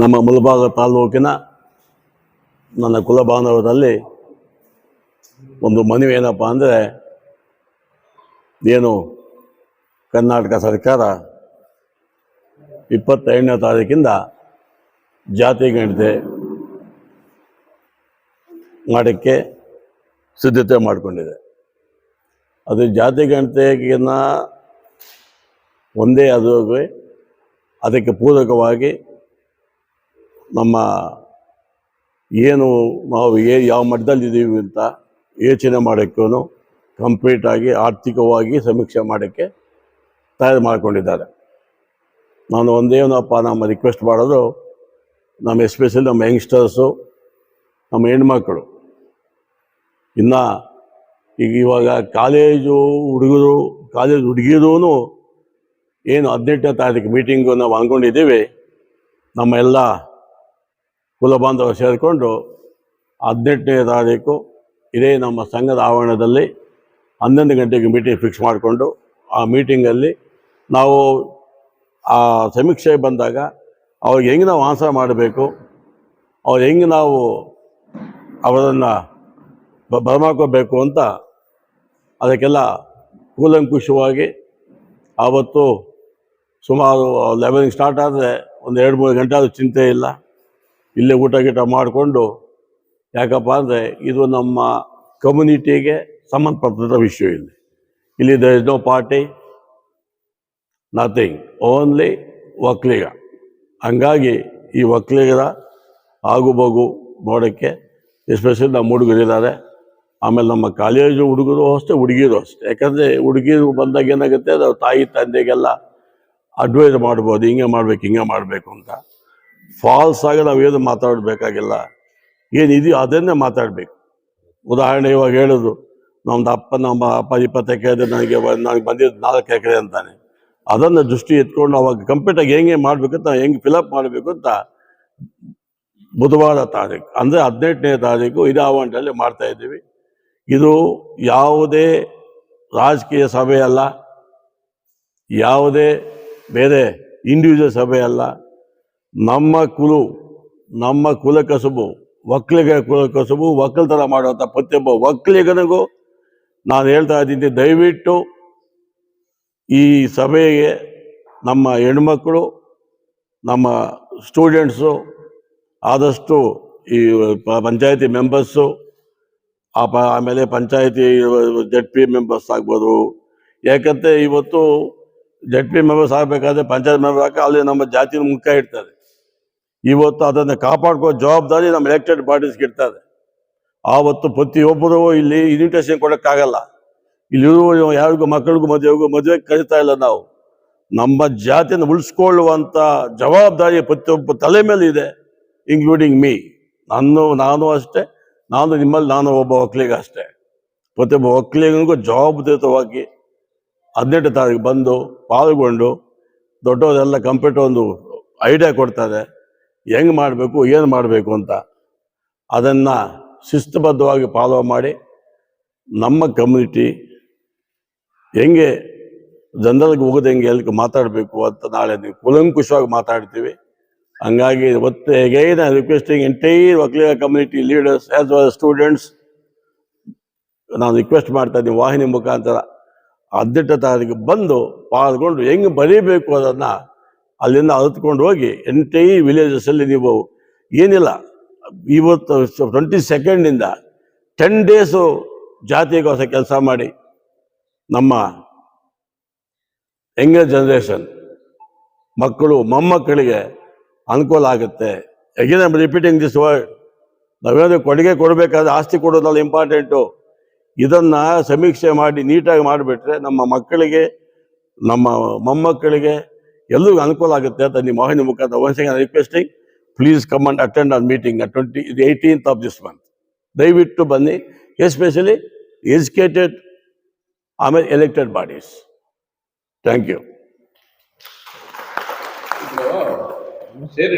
ನಮ್ಮ ಮುಲಬಾಗ ತಾಲೂಕಿನ ನನ್ನ ಕುಲ ಬಾಂಧವರಲ್ಲಿ ಒಂದು ಮನವಿ ಏನಪ್ಪ ಅಂದರೆ, ಏನು ಕರ್ನಾಟಕ ಸರ್ಕಾರ ಇಪ್ಪತ್ತೈದನೇ ತಾರೀಕಿಂದ ಜಾತಿ ಗಣತೆ ಮಾಡೋಕ್ಕೆ ಸಿದ್ಧತೆ ಮಾಡಿಕೊಂಡಿದೆ. ಅದು ಜಾತಿ ಗಣತೆಗಿನ್ನ ಒಂದೇ ಅದು ಅದಕ್ಕೆ ಪೂರಕವಾಗಿ ನಮ್ಮ ಏನು ನಾವು ಏ ಯಾವ ಮಟ್ಟದಲ್ಲಿದ್ದೀವಿ ಅಂತ ಯೋಚನೆ ಮಾಡೋಕ್ಕೂ ಕಂಪ್ಲೀಟಾಗಿ ಆರ್ಥಿಕವಾಗಿ ಸಮೀಕ್ಷೆ ಮಾಡೋಕ್ಕೆ ತಯಾರು ಮಾಡಿಕೊಂಡಿದ್ದಾರೆ. ನಾನು ಒಂದೇನಪ್ಪ ನಮ್ಮ ರಿಕ್ವೆಸ್ಟ್ ಮಾಡೋದು ನಮ್ಮ ಎಸ್ಪೆಷಲಿ ನಮ್ಮ ಯಂಗ್ಸ್ಟರ್ಸು ನಮ್ಮ ಹೆಣ್ಮಕ್ಳು. ಇನ್ನು ಈಗ ಇವಾಗ ಕಾಲೇಜು ಹುಡುಗರು, ಕಾಲೇಜ್ ಹುಡುಗಿರೂ ಏನು ಹದಿನೆಂಟನೇ ತಾರೀಕು ಮೀಟಿಂಗು ನಾವು ಅಂದ್ಕೊಂಡಿದ್ದೀವಿ. ನಮ್ಮ ಎಲ್ಲ ಕುಲ ಬಾಂಧವರು ಸೇರಿಕೊಂಡು ಹದಿನೆಂಟನೇ ತಾರೀಕು ಇದೇ ನಮ್ಮ ಸಂಘದ ಆವರಣದಲ್ಲಿ ಹನ್ನೊಂದು ಗಂಟೆಗೆ ಮೀಟಿಂಗ್ ಫಿಕ್ಸ್ ಮಾಡಿಕೊಂಡು ಆ ಮೀಟಿಂಗಲ್ಲಿ ನಾವು ಆ ಸಮೀಕ್ಷೆ ಬಂದಾಗ ಅವ್ರಿಗೆ ಹೆಂಗೆ ನಾವು ಆನ್ಸರ್ ಮಾಡಬೇಕು, ಅವ್ರು ಹೆಂಗೆ ನಾವು ಅವರನ್ನು ಬರಮಾಕೋಬೇಕು ಅಂತ ಅದಕ್ಕೆಲ್ಲ ಕೂಲಂಕುಷವಾಗಿ ಆವತ್ತು ಸುಮಾರು ಲೆವೆನಿಗೆ ಸ್ಟಾರ್ಟ್ ಆದರೆ ಒಂದು ಎರಡು ಮೂರು ಗಂಟೆ ಆದರೂ ಚಿಂತೆ ಇಲ್ಲ. ಇಲ್ಲೇ ಊಟ ಗೀಟ ಮಾಡಿಕೊಂಡು, ಯಾಕಪ್ಪ ಅಂದರೆ ಇದು ನಮ್ಮ ಕಮ್ಯುನಿಟಿಗೆ ಸಂಬಂಧಪಟ್ಟಂಥ ವಿಷಯ ಇಲ್ಲಿ. ಇಲ್ಲಿ the is no party nothing only Vokkaliga ಹಂಗಾಗಿ ಈ ಒಕ್ಕಲಿಗರ ಆಗುಬಗು ನೋಡೋಕ್ಕೆ ಎಸ್ಪೆಷಲಿ ನಮ್ಮ ಹುಡುಗರಿದ್ದಾರೆ ಆಮೇಲೆ ನಮ್ಮ ಕಾಲೇಜು ಹುಡುಗರು ಅಷ್ಟೇ, ಹುಡುಗಿರು ಅಷ್ಟೇ. ಯಾಕಂದರೆ ಹುಡುಗಿರು ಬಂದಾಗ ಏನಾಗುತ್ತೆ, ಅದು ತಾಯಿ ತಂದೆಗೆಲ್ಲ ಅಡ್ವೈಸ್ ಮಾಡ್ಬೋದು, ಹಿಂಗೆ ಮಾಡ್ಬೇಕು, ಹಿಂಗೆ ಮಾಡಬೇಕು ಅಂತ. ಫಾಲ್ಸ್ ಆಗಿ ನಾವು ಏನು ಮಾತಾಡಬೇಕಾಗಿಲ್ಲ. ಏನಿದೆಯೋ ಅದನ್ನೇ ಮಾತಾಡಬೇಕು. ಉದಾಹರಣೆ ಇವಾಗ ಹೇಳೋದು, ನಮ್ದು ಅಪ್ಪ, ನಮ್ಮ ಅಪ್ಪ ಇಪ್ಪತ್ತು ಎಕರೆ ನನಗೆ ನನಗೆ ಬಂದಿದ್ದು ನಾಲ್ಕು ಎಕರೆ ಅಂತಾನೆ. ಅದನ್ನು ದೃಷ್ಟಿ ಎತ್ಕೊಂಡು ಅವಾಗ ಕಂಪ್ಲೀಟಾಗಿ ಹೆಂಗೆ ಮಾಡಬೇಕು ಅಂತ, ಹೆಂಗೆ ಫಿಲಪ್ ಮಾಡಬೇಕು ಅಂತ ಬುಧವಾರ ತಾರೀಕು, ಅಂದರೆ ಹದಿನೆಂಟನೇ ತಾರೀಕು ಇದೇ ಆವರಣದಲ್ಲಿ ಮಾಡ್ತಾ ಇದ್ದೀವಿ. ಇದು ಯಾವುದೇ ರಾಜಕೀಯ ಸಭೆ ಅಲ್ಲ, ಯಾವುದೇ ಬೇರೆ ಇಂಡಿವಿಜುವಲ್ ಸಭೆ ಅಲ್ಲ ನಮ್ಮ ಕುಲು, ನಮ್ಮ ಕುಲ ಕಸುಬು ಒಕ್ಕಲಿಗ ಕುಲ ಕಸುಬು ಒಕ್ಕಲ್ತನ ಮಾಡುವಂಥ ಪ್ರತಿಯೊಬ್ಬ ಒಕ್ಕಲಿಗನಿಗೂ ನಾನು ಹೇಳ್ತಾ ಇದ್ದೀನಿ, ದಯವಿಟ್ಟು ಈ ಸಭೆಗೆ ನಮ್ಮ ಹೆಣ್ಮಕ್ಕಳು ನಮ್ಮ ಸ್ಟೂಡೆಂಟ್ಸು ಆದಷ್ಟು ಈ ಪಂಚಾಯತಿ ಮೆಂಬರ್ಸು ಆ ಪ, ಆಮೇಲೆ ಪಂಚಾಯತಿ ಜಡ್ ಪಿ ಮೆಂಬರ್ಸ್ ಆಗ್ಬೋದು. ಯಾಕಂದರೆ ಇವತ್ತು ಜಡ್ ಪಿ ಮೆಂಬರ್ಸ್ ಆಗಬೇಕಾದ್ರೆ ಪಂಚಾಯತ್ ಮೆಂಬರ್ ಹಾಕಿ ಅಲ್ಲಿ ನಮ್ಮ ಜಾತಿನ ಮುಖ ಇಡ್ತಾರೆ. ಇವತ್ತು ಅದನ್ನು ಕಾಪಾಡ್ಕೋ ಜವಾಬ್ದಾರಿ ನಮ್ಮ ಎಲೆಕ್ಟೆಡ್ ಬಾಡೀಸ್ಗೆ ಇದೆ ಆವತ್ತು ಪ್ರತಿಯೊಬ್ಬರು ಇಲ್ಲಿ ಇನ್ವಿಟೇಷನ್ ಕೊಡೋಕ್ಕಾಗಲ್ಲ. ಇಲ್ಲಿರುವ ಯಾರಿಗೂ ಮಕ್ಕಳಿಗೂ ಮದುವೆಗೂ ಮದುವೆಗೆ ಕರಿತಾ ಇಲ್ಲ ನಾವು. ನಮ್ಮ ಜಾತಿಯನ್ನು ಉಳಿಸ್ಕೊಳ್ಳುವಂಥ ಜವಾಬ್ದಾರಿ ಪ್ರತಿಯೊಬ್ಬ ತಲೆ ಮೇಲೆ ಇದೆ ಇನ್ಕ್ಲೂಡಿಂಗ್ ಮೀ ನಾನು ನಾನು ಅಷ್ಟೇ. ನಾನು ನಿಮ್ಮಲ್ಲಿ, ನಾನು ಒಬ್ಬ ಒಕ್ಕಲಿಗ ಅಷ್ಟೇ. ಪ್ರತಿಯೊಬ್ಬ ಒಕ್ಕಲಿಗನಿಗೂ ಜವಾಬ್ದಾರಿತವಾಗಿ ಹದಿನೆಂಟು ತಾರೀಕು ಬಂದು ಪಾಲ್ಗೊಂಡು ದೊಡ್ಡವರೆಲ್ಲ ಕಂಪ್ಯೂಟರ್ ಒಂದು ಐಡಿಯಾ ಕೊಡ್ತಾರೆ. ಹೆಂಗೆ ಮಾಡಬೇಕು, ಏನು ಮಾಡಬೇಕು ಅಂತ ಅದನ್ನು ಶಿಸ್ತುಬದ್ಧವಾಗಿ ಫಾಲೋ ಮಾಡಿ ನಮ್ಮ ಕಮ್ಯುನಿಟಿ ಹೆಂಗೆ ಜನರಿಗೆ ಹೋಗೋದು ಹೆಂಗೆ ಎಲ್ಲಿ ಮಾತಾಡಬೇಕು ಅಂತ ನಾಳೆ ನೀವು ಕುಲಂಕುಷವಾಗಿ ಮಾತಾಡ್ತೀವಿ. ಹಂಗಾಗಿ ಒತ್ತೆ again requesting entire Vokkaliga community leaders as well students ನಾನು ರಿಕ್ವೆಸ್ಟ್ ಮಾಡ್ತಾ ಇದ್ದೀನಿ ವಾಹಿನಿ ಮುಖಾಂತರ ಹದಿನೆಂಟು ತಾರೀಕು ಬಂದು ಪಾಲ್ಗೊಂಡು ಹೆಂಗೆ ಬರೀಬೇಕು ಅದನ್ನು ಅಲ್ಲಿಂದ ಅಳತ್ಕೊಂಡು ಹೋಗಿ ಎಂಟೈ ವಿಲೇಜಸಲ್ಲಿ ನೀವು ಏನಿಲ್ಲ, ಇವತ್ತು ಟ್ವೆಂಟಿ ಸೆಕೆಂಡಿಂದ ಟೆನ್ ಡೇಸು ಜಾತಿಗೋಸ ಕೆಲಸ ಮಾಡಿ ನಮ್ಮ ಯಂಗರ್ ಜನ್ರೇಷನ್ ಮಕ್ಕಳು, ಮೊಮ್ಮಕ್ಕಳಿಗೆ ಅನುಕೂಲ ಆಗುತ್ತೆ. Again I'm repeating this word ನಾವೇನಾದ್ರು ಕೊಡುಗೆ ಕೊಡಬೇಕಾದ್ರೆ ಆಸ್ತಿ ಕೊಡೋದಲ್ಲ ಇಂಪಾರ್ಟೆಂಟು ಇದನ್ನ ಸಮೀಕ್ಷೆ ಮಾಡಿ, ನೀಟಾಗಿ ಮಾಡಿಬಿಟ್ರೆ ನಮ್ಮ ಮಕ್ಕಳಿಗೆ, ನಮ್ಮ ಮೊಮ್ಮಕ್ಕಳಿಗೆ ಎಲ್ಲರಿಗೂ ಅನುಕೂಲ ಆಗುತ್ತೆ ಅಂತ ನಿಮ್ಮ ವಾಹಿನಿ ಮುಖಾಂತರ once requesting please come and attend on meeting twenty eighteenth of this month ದಯವಿಟ್ಟು ಬನ್ನಿ ಎಸ್ಪೆಷಲಿ ಎಜುಕೇಟೆಡ್ ಆಮೇಲೆ ಎಲೆಕ್ಟೆಡ್ ಬಾಡೀಸ್ ಥ್ಯಾಂಕ್ ಯು